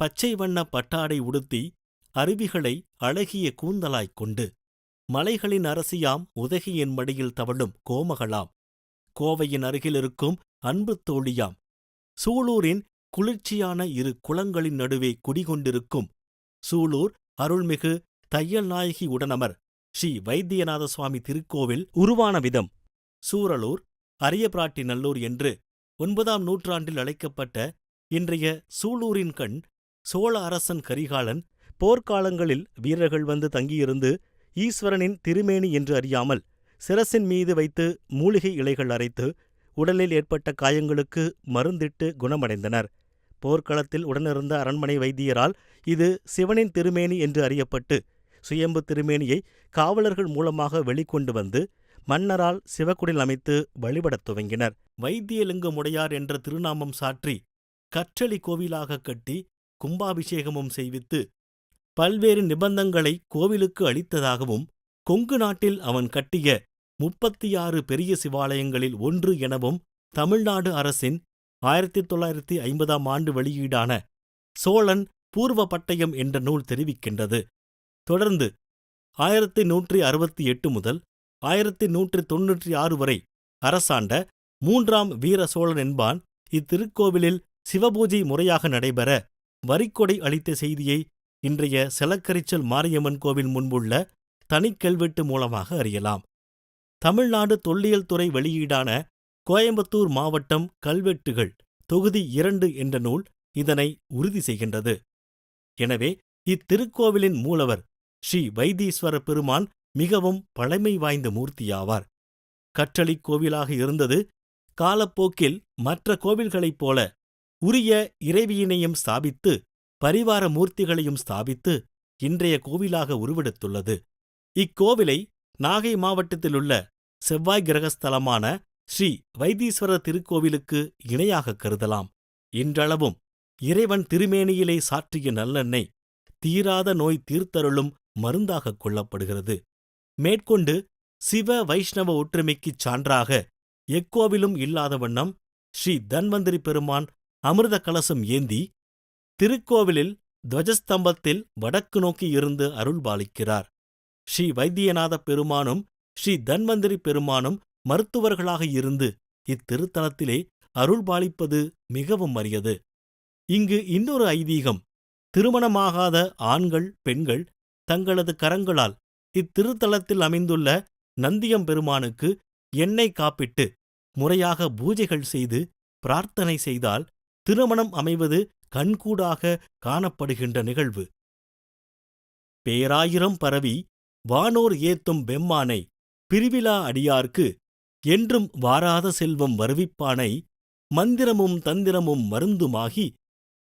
பச்சை வண்ண பட்டாடை உடுத்தி அருவிகளை அழகிய கூந்தலாய்க் கொண்டு மலைகளின் அரசியாம் உதகையின் மடியில் தவழும் கோமகளாம். கோவையின் அருகிலிருக்கும் அன்பு தோழியாம். சூலூரின் குளிர்ச்சியான இரு குளங்களின் நடுவே குடிகொண்டிருக்கும் சூலூர் அருள்மிகு தையல் நாயகி உடனமர் ஸ்ரீ வைத்தியநாத சுவாமி திருக்கோவில் உருவான விதம். சூரலூர் அரியபிராட்டிநல்லூர் என்று ஒன்பதாம் நூற்றாண்டில் அழைக்கப்பட்ட இன்றைய சூலூரின் கண் சோழ அரசன் கரிகாலன் போர்க்காலங்களில் வீரர்கள் வந்து தங்கியிருந்து ஈஸ்வரனின் திருமேனி என்று அறியாமல் சிரசின் மீது வைத்து மூலிகை இலைகள் அரைத்து உடலில் ஏற்பட்ட காயங்களுக்கு மருந்திட்டு குணமடைந்தனர். போர்க்களத்தில் உடனிருந்த அரண்மனை வைத்தியரால் இது சிவனின் திருமேனி என்று அறியப்பட்டு சுயம்பு திருமேனியை காவலர்கள் மூலமாக வெளிக்கொண்டு வந்து மன்னரால் சிவக்குடில் அமைத்து வழிபடத் துவங்கினர். வைத்தியலிங்கமுடையார் என்ற திருநாமம் சாற்றி கற்றளி கோவிலாக கட்டி கும்பாபிஷேகமும் செய்வித்து பல்வேறு நிபந்தங்களை கோவிலுக்கு அளித்ததாகவும் கொங்கு நாட்டில் அவன் கட்டிய முப்பத்தி ஆறு பெரிய சிவாலயங்களில் ஒன்று எனவும் தமிழ்நாடு அரசின் ஆயிரத்தி தொள்ளாயிரத்தி ஐம்பதாம் ஆண்டு வெளியீடான சோழன் பூர்வ பட்டயம் என்ற நூல் தெரிவிக்கின்றது. தொடர்ந்து ஆயிரத்தி நூற்றி அறுபத்தி எட்டு முதல் ஆயிரத்தி நூற்றி தொன்னூற்றி ஆறு வரை அரசாண்ட மூன்றாம் வீர சோழன் என்பான். இத்திருக்கோவிலில் சிவபூஜை முறையாக நடைபெற வரிக்கொடை அளித்த செய்தியை இன்றைய செலக்கரிச்சல் மாரியம்மன் கோவில் முன்புள்ள தனிக்கல்வெட்டு மூலமாக அறியலாம். தமிழ்நாடு தொல்லியல் துறை வெளியீடான கோயம்புத்தூர் மாவட்டம் கல்வெட்டுகள் தொகுதி இரண்டு என்ற நூல் இதனை உறுதி செய்கின்றது. எனவே இத்திருக்கோவிலின் மூலவர் ஸ்ரீ வைத்தீஸ்வர பெருமான் மிகவும் பழமை வாய்ந்த மூர்த்தியாவார். கற்றளிக் கோவிலாக இருந்தது காலப்போக்கில் மற்ற கோவில்களைப் போல உரிய இறைவியினையும் ஸ்தாபித்து பரிவார மூர்த்திகளையும் ஸ்தாபித்து இன்றைய கோவிலாக உருவெடுத்துள்ளது. இக்கோவிலை நாகை மாவட்டத்திலுள்ள செவ்வாய் கிரகஸ்தலமான ஸ்ரீ வைத்தீஸ்வரர் திருக்கோவிலுக்கு இணையாகக் கருதலாம். இன்றளவும் இறைவன் திருமேனியிலே சாற்றிய நல்லெண்ணெய் தீராத நோய் தீர்த்தருளும் மருந்தாகக் கொள்ளப்படுகிறது. மேற்கொண்டு சிவ வைஷ்ணவ ஒற்றுமைக்குச் சான்றாக எக்கோவிலும் இல்லாத வண்ணம் ஸ்ரீ தன்வந்திரி பெருமான் அமிர்த கலசம் ஏந்தி திருக்கோவிலில் துவஜஸ்தம்பத்தில் வடக்கு நோக்கி இருந்து அருள்பாலிக்கிறார். ஸ்ரீ வைத்தியநாத பெருமானும் ஸ்ரீ தன்வந்திரி பெருமானும் மருத்துவர்களாக இருந்து இத்திருத்தலத்திலே அருள்பாலிப்பது மிகவும் அரியது. இங்கு இன்னொரு ஐதீகம் திருமணமாகாத ஆண்கள் பெண்கள் தங்களது கரங்களால் இத்திருத்தலத்தில் அமைந்துள்ள நந்தியம் பெருமானுக்கு எண்ணெய் காப்பிட்டு முறையாக பூஜைகள் செய்து பிரார்த்தனை செய்தால் திருமணம் அமைவது கண்கூடாக காணப்படுகின்ற நிகழ்வு. பேராயிரம் பரவி வானோர் ஏத்தும் பெம்மானை பிரிவிலா அடியார்க்கு என்றும் வாராத செல்வம் வருவிப்பானை மந்திரமும் தந்திரமும் மருந்துமாகி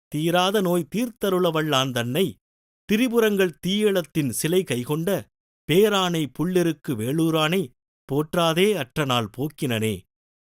தீராத நோய் தீர்த்தருளவல்லான் தன்னை திரிபுரங்கள் தீயளத்தின் சிலை கைகொண்ட பேரானை புள்ளிருக்கு வேளூரானை போற்றாதே அற்றனால் போக்கினனே.